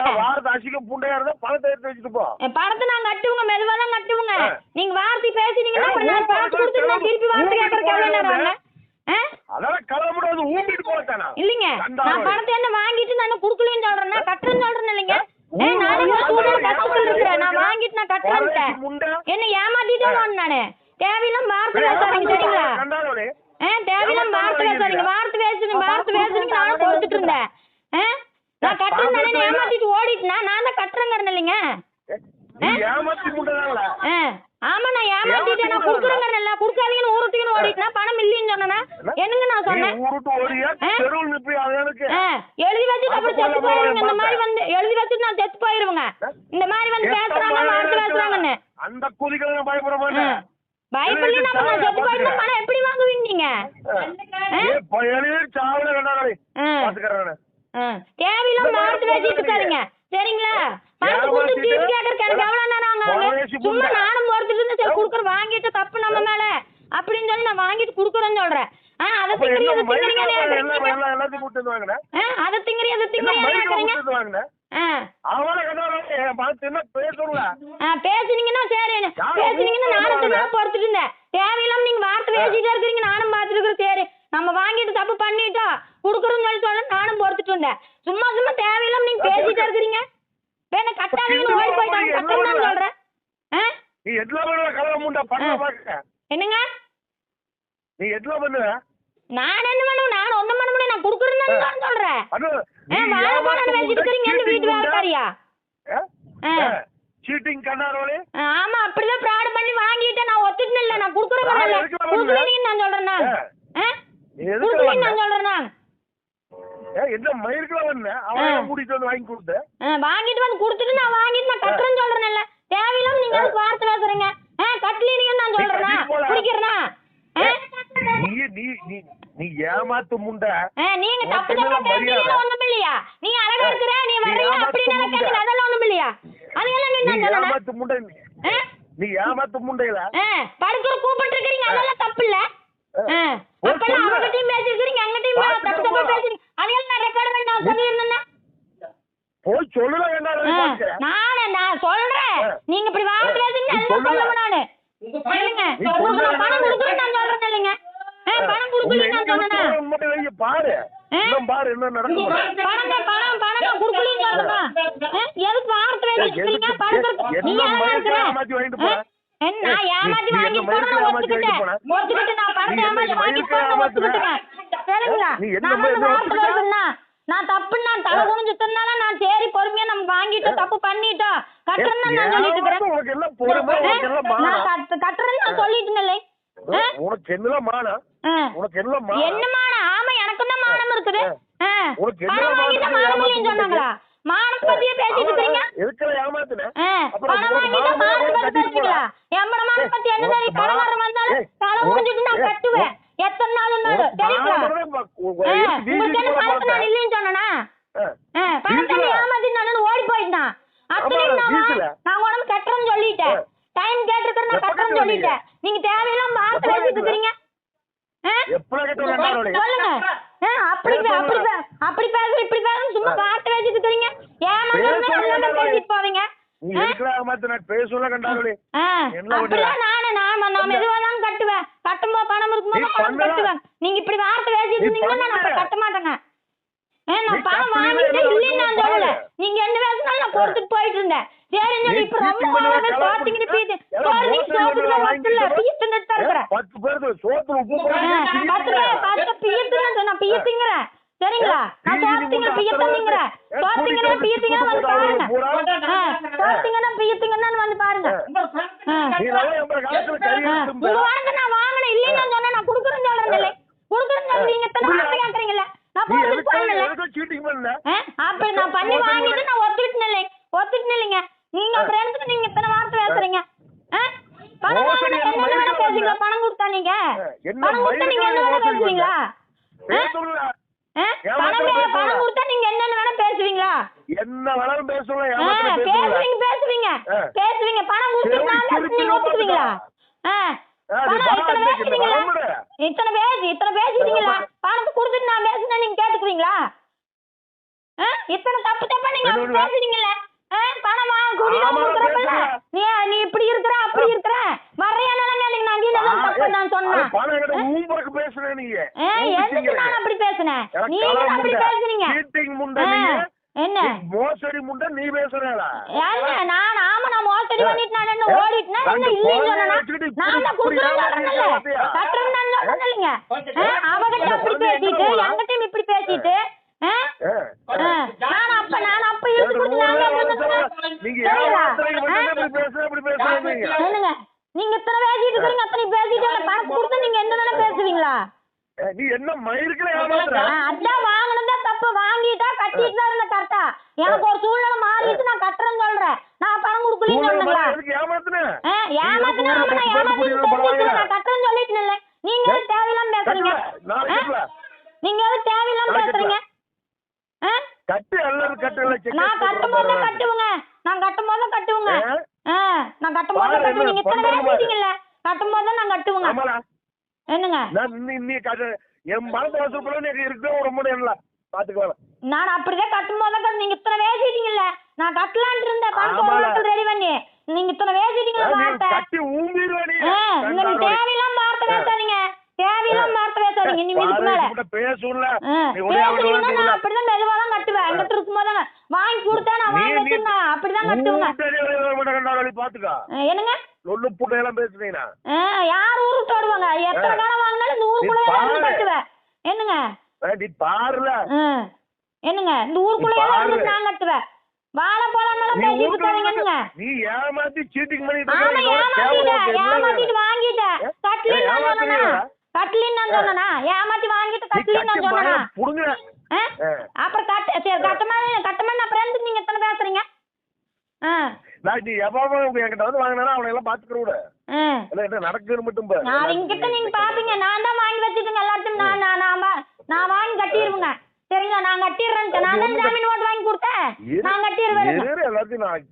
வாரத்தை புண்டையா இருந்தா பணத்தை எடுத்து வச்சுட்டு போ பணத்தை நான் கட்டுவோங்க மெதுவா தான் கட்டுவோங்க. நீங்க வார்த்தை பேசினீங்கன்னா அப்புறம் நான் போறது கொடுத்துட்டு திருப்பி வார்த்தை கேட்கறதுக்கு எவ்வளவு நேரம் போறது ஆகுங்க? ஆ? அதெல்லாம் கிளம்ப முடியாது ஊம்பிட்டு போகத்தானா இல்லைங்க. நான் பணத்தை என்ன வாங்கிட்டு நான் குடுக்கலன்னு சொல்றேன்னா கட்டுறேன்னு சொல்றேன் இல்லைங்க. நானே கஷ்டத்துல இருக்கிறேன். வாங்கிட்டு நான் முண்டை. என்ன ஏமாத்திட்டே நானு. தேவையில்லாம வார்த்தை பேசாதீங்க சரிங்களா? தேவையில்லாம வார்த்தை பேசாதீங்க. வார்த்தை வார்த்தை பேசுறீங்க நானும் கொடுத்துட்டு இருந்தேன். நான் கட்டுறேன் ஏமாத்திட்டு ஓடிட்டுனா நான் தான் கட்டுறேங்கிறேன் இல்லைங்க ஏமாத்தி முண்டதாங்களா ஆ ஆமா நான் ஏமாத்திட்டேன் நான் கொடுக்குறேங்கிறேன்ல. கொடுக்காதீங்கன்னு ஊருட்டுக்குன்னு ஓடிட்டுனா பணம் இல்லைன்னு சொன்னேன்னா என்னங்க நான் சொன்னேன்? ஊருட்டு ஓடியா? தெருவில் நிப்பி எழுதி வச்சுட்டு அப்புறம் செத்து போயிருங்க. இந்த மாதிரி வந்து எழுதி வச்சுட்டு நான் செத்து போயிருவேங்க. இந்த மாதிரி வந்து பேசுறாங்க வார்த்தை பேசுறாங்கன்னு. அந்த குதிகளை பயப்பட ஆ. மாட்டேன். பயப்படலாம் அப்புறம் நான் செத்து போயிருந்தா பணம் எப்படி வாங்குவீங்க நீங்க? சாவல. பாத்துக்கிறேன். தேவையில்லாம வார்த்தை பேசிட்டு இருக்காதீங்க சரிங்களா? பணத்தை கொடுத்து திருப்பி கேட்கறதுக்கு எனக்கு எவ்வளவு நேரம் ஆகும் சும்மா. நானும் பொறுத்துட்டு இருந்து சரி கொடுக்குறேன் வாங்கிட்டு தப்பு நம்ம மேல. அப்படின்னு சொல்லி நான் வாங்கிட்டு கொடுக்குறேன்னு சொல்றேன். அதை திங்கிறீங்க அதை திங்கிறீங்க அதை திங்கிறீங்க. திங்கிறீங்க பேசுனீங்கன்னா சரி. பேசுனீங்கன்னா நானும்? தான் பொறுத்துட்டு இருந்தேன். தேவையில்லாம நீங்க வார்த்தை பேசிட்டே இருக்கிறீங்க நானும் பார்த்துட்டு இருக்கிறேன் சரி. நம்ம வாங்கிட்டு தப்பு பண்ணிட்டோம். கொடுக்குறோம்னு இருந்தேன் சும்மா சும்மா தேவையில்லாம நீங்க பேசிட்டே இருக்கிறீங்க. வேணா கட்டாதீங்கன்னு ஓடி போயிட்டாங்க கட்டணும் தான் சொல்றேன். நீ எட்ல பண்ணுவ கலவை முண்டா பண்ண. பாக்க என்னங்க? நீ எட்ல பண்ணுவ? நான் என்ன பண்ணுவேன்? நான் ஒண்ணும் பண்ண முடியாது. நான் கொடுக்குறேன்னு தான் சொல்றேன் அது ஆ வாழமான பேசிட்டு இருக்கிறீங்க? எந்த வீட்டு வேலைக்காரியா. சீட்டிங் கண்ணாரோலே ஆமா அப்படிதான் ஃப்ராட் பண்ணி வாங்கிட்டேன் நான் ஒத்துட்டு இல்ல நான் குடுக்குறேன் நான் இல்ல எதுக்கு வரணும்? குடுக்குறீங்கன்னு நான் சொல்றேன் நான் ஆ. ஆ? நீ எதுக்கு குடுக்குறீங்கன்னு வரணும்? நான் சொல்றேன் நான் என்ன வந்த அவனை ஆ. கூட்டிட்டு வந்து வாங்கி கொடுத்த ஆ, வாங்கிட்டு வந்து கொடுத்துட்டு நான் வாங்கிட்டு நான் கட்டுறேன்னு சொல்றேன்ல. தேவையில்லாம நீங்க அதுக்கு வார்த்தை பேசுறீங்க. ஆ கட்டலீங்கன்னு நான் நீ சொல்றேனா? கட்டிட்டு போடா. குடிக்கிறேனா? ஆ? நீ நீ நீ நீ ஏமாத்து முண்டை. ஆ, நீங்க தப்பு தப்பா பேசுறீங்க மரியாதை? ஒண்ணும் இல்லையா? நீ அழகா. இருக்கிற நீ ஏமாத்து அப்படி அதெல்லாம் ஒண்ணும் இல்லையா? அதையெல்லாம் நீ நான் ஏமாத்து முண்டை. நீ. ஏமாத்து முண்டையில. படுக்கிற கூப்பிட்டு அதெல்லாம் தப்பு இல்ல. அப்பெல்லாம். அவங்ககிட்டயும் தப்பு தப்பா. பேசுறீங்க அதையெல்லாம் நான் ரெக்கார்ட் பண்ணி நான் சொல்லியிருந்தேன்னா போய் சொல்லல என்ன நானே நான் சொல்றேன். நீங்க இப்படி அதெல்லாம் சொல்லுடா. சொல்லுவேன் நானு இல்லைங்க பணம் கொடுக்குறேன் நான் சொல்றேன் இல்லைங்க பணம் கொடுக்கலன்னு நான் சொன்னேனா பாரு ஆ? இன்னும் பாரு என்ன நடக்கும் பணம் பணம் பணம் நான் கொடுக்கலன்னு சொல்றேனா எதுக்கு வார்த்தை? பணம் நீ? ஏமாத்தி வாங்கிட்டு? போன? என்ன, நான் ஏமாத்தி வாங்கிட்டு ஒத்துக்கிட்டேன். ஒத்துக்கிட்டு நான் பணத்தை ஏமாத்தி வாங்கிட்டு ஏமாத்துன? ஒத்துக்கிட்டேன். நான் தப்புன்னு தலை குனிஞ்சு சொன்னால நான் சரி பொறுமையா நம்ம வாங்கிட்டோம் தப்பு பண்ணிட்டோம். கட்டுறேன்னு நான் சொல்லிட்டு இருக்கிறேன். நான் மானம். கட்டு- கட்டுறேன்னு நான் சொல்லிட்டேன். இல்லை ஆ? உனக்கு என்ன மானம்? ஆ. உனக்கு என்ன மானம்? என்ன மானம்? ஆமா எனக்கும் தான் மானம் இருக்குது. உனக்கு என்ன மானம் சொன்னாங்களா? மானத்தை பத்தியே பேசிட்டு இருக்கிறீங்க? எதுக்குல ஏமாத்துன? பணம் வாங்கிட்டா மானத்தை பத்தி போடா. எம்பட பத்தி என்ன வந்தாலும் தலை நான் கட்டுவேன். எத்தனை நாள் உனக்கு தெரியுங்களா உங்களுக்கு என்ன பணத்தை நான். இல்லைன்னு சொன்னனா. பணத்தை வீசுல. ஏமாத்தி நான் ஓடி போயிட்டான் வீசுல. நான் நான் உடம்பு கட்டுறேன்னு சொல்லிட்டேன். டைம் கேட்டிருக்கிறேன் நான் கட்டுறேன்னு சொல்லிட்டேன் நீங்க தேவையில்லாம வார்த்தை பேசிட்டு? இருக்கிறீங்க சொல்லுங்க அப்படி அப்படி அப்படி பேச இப்படி பேச சும்மா. வார்த்தை பேசிட்டு இருக்கிறீங்க. பேசிட்டு போவீங்க நீ பேசல என்ன பண்ணுவ? அப்படிலாம் நானு நான் நான் மெதுவா தான் கட்டுவேன் பணம் இருக்கும்போது நீ பணம் பண்ணலாம். கட்டுவேன் நீங்க இப்படி வார்த்தை பேசிட்டு இருந்தீங்கன்னா நான். கட்ட மாட்டேங்க. நான் பணம் வாங்கிட்டு என்ன இல்லைன்னு நான் சொல்லல. நீங்க என்ன பேசினாலும் நான் கொடுத்துட்டு போயிட்டு இருந்தேன். சரி நான் இப்ப ரொம்ப பீத்து சோத்துக்கு பீத்துன்னு தான் இருக்கிறேன் பத்து பேருக்கு சோத்துல உப்பு. பத்து பேர் பத்து பீத்துன்னு நான் பீத்துங்கிறேன் சரிங்களா? நான் வந்து பாருங்க. வந்து பாருங்க. உங்க வாங்க நான் வாங்கினேன் இல்லைன்னு நான் சொன்னேன் நான் கொடுக்குறேன்னு சொல்றேன் கொடுக்குறேன்னு சொல்லி நீங்க. வார்த்தை நான் சீட்டிங் பண்ணல? அப்படி நான் பண்ணி வாங்கிட்டு நான் ஒத்துக்கிட்டு இல்லை ஒத்துக்கிட்டு இல்லைங்க நீங்க அப்புறம் எடுத்துட்டு நீங்க இத்தனை வார்த்தை பேசுறீங்க? பணம் வாங்கினா என்ன வரல? பணம் கொடுத்தா நீங்க? பணம் கொடுத்தா நீங்க என்ன பேசுவீங்களா பணம். பணம் கொடுத்தா நீங்க என்னென்ன வேணா பேசுவீங்களா? என்ன வேணாலும் பேசுவீங்க பேசுவீங்க. பேசுவீங்க. பணம் திருப்பி நீங்க ஒத்துக்குவீங்களா இத்தனை வரமுடியாது. இத்தனை பேசி இத்தனை பேசிட்டீங்களா? பணத்தை கொடுத்துட்டு நான் பேசுனா நீங்க கேட்டுக்குவீங்களா? இத்தனை தப்பு தப்பா நீங்க? பேசுறீங்கல்ல? பணம் பேசுறேன். நீ நீ இப்படி இருக்கிற அப்படி இருக்கிற. கேளுங்க நான் தப்பு நான் சொன்னேன். பேசுறேன் நீங்க. எதுக்கு நான் அப்படி பேசுனேன்? நீங்க அப்படி. பேசுறீங்க என்ன? மோசடி முண்டை நீ பேசுறேடா என்ன நான் ஆமா நான் மோசடி. பண்ணிட்டு நான் என்ன. ஓடிட்டுனா என்ன சொன்னா நான் தான் குடுக்குறேன்னு? கட்டுறேன்னு நான் அவகிட்ட அப்படி பேசிட்டு? என்கிட்டயும் இப்படி பேசிட்டு நான் அப்ப நான் அப்ப இருந்து நான் நீங்க என்னங்க? நீங்க இத்தனை பேசிட்டு இருக்கீங்க அத்தனை பேசிட்டு பணம் கொடுத்து நீங்க என்ன தானே பேசுவீங்களா? நீ என்ன மயிருக்குல ஏமாத்துற? ஆ, அதான் வாங்கணும்னா தப்பு வாங்கிட்டா கட்டிட்டு தான் இருந்த கரெக்டா எனக்கு ஒரு சூழ்நிலை மாறிட்டு நான் கட்டுறேன்னு சொல்றேன். நான் பணம் கொடுக்கலன்னு சொன்னீங்களா ஏமாத்துன. நான் கட்டுறேன்னு சொல்லிட்டு இல்லை. நீங்க தேவையில்லாம பேசுறீங்க. நீங்க எதுக்கு தேவையில்லாம பேசுறீங்க? கட்டு அல்லது கட்டு நான் கட்டும் போது கட்டுவுங்க. நான் கட்டும் போது கட்டுவுங்க. நான் கட்டும் போது கட்டுவேன். நீங்க இத்தனை பாரு. பேசிட்டீங்கல்ல கட்டும் போது நான் கட்டுவேங்க. என்னங்க? நான் நீ நீ என் மனசு வசூல் பண்ண நீ பாத்துக்கலாம் நான் அப்படிதான் கட்டும் போது நீங்க இத்தனை பேசிட்டீங்கல்ல நான் கட்டலான்ட்டு இருந்தேன். பணத்தை ஒரு ரெடி பண்ணி. நீங்க இத்தனை பேசிட்டீங்கல்ல நீ வார்த்தை நீ தேவையில்லாம வார்த்தை பேசாதீங்க. தேவையில்லாம வார்த்தை பேசாதீங்க. நீ இதுக்கு மேல பேசுறீங்கன்னா நான் அப்படிதான் மெதுவா தான் கட்டுவேன். எங்கிட்ட இருக்கும்போது வாங்கி கொடுத்தா நான் வாங்கி வச்சிருந்தேன் அப்படிதான் கட்டுவேங்க. என்னங்க? புட்டை எல்லாம் ஆ, யார் ஊருக்கு தொடுவாங்க எத்தனை. காலம் வாங்கினாலும் இந்த ஊருக்குள்ள நீ தான் பாரு. கட்டுவேன். என்னங்க? பாருல. என்னங்க? இந்த ஊருக்குள்ள. இருந்து நான் கட்டுவேன் வாழை போலாம் பேசிட்டு வந்து- என்னங்க? நீ ஏமாத்தி சீட்டிங் பண்ணிட்டு ஆமா ஏமாத்திட்டு? கட்லின்னு ஏ, நான் சொன்னேனா? நான் சொன்னேனா? ஏமாத்தி வாங்கிட்டு நீ கட்லின்னு நான் கட்டி சொன்னேனா. அப்புறம் கட்ட சரி கட்டமான கட்டமான அப்புறம் எதுக்கு நீங்க எத்தனை பேசுறீங்க? நான் நீ எவ்வளவு என்கிட்ட வந்து வாங்கினா அவனை எல்லாம் பாத்துக்கிற விட என்ன மட்டும் பாரு. நாளைங்கிட்ட நீங்க பாப்பீங்க. நான் தான் வாங்கி வச்சுட்டுங்க எல்லாத்தையும். நான் நான் நான் நான் வாங்கி கட்டிடுவேங்க. சரிங்களா நான் கட்டிடுறேன் நான் தான் ஜாமீன் ஓட்டு வாங்கி கொடுத்தேன். நான் கட்டிடுவேன். இரு, எல்லாத்தையும் நான்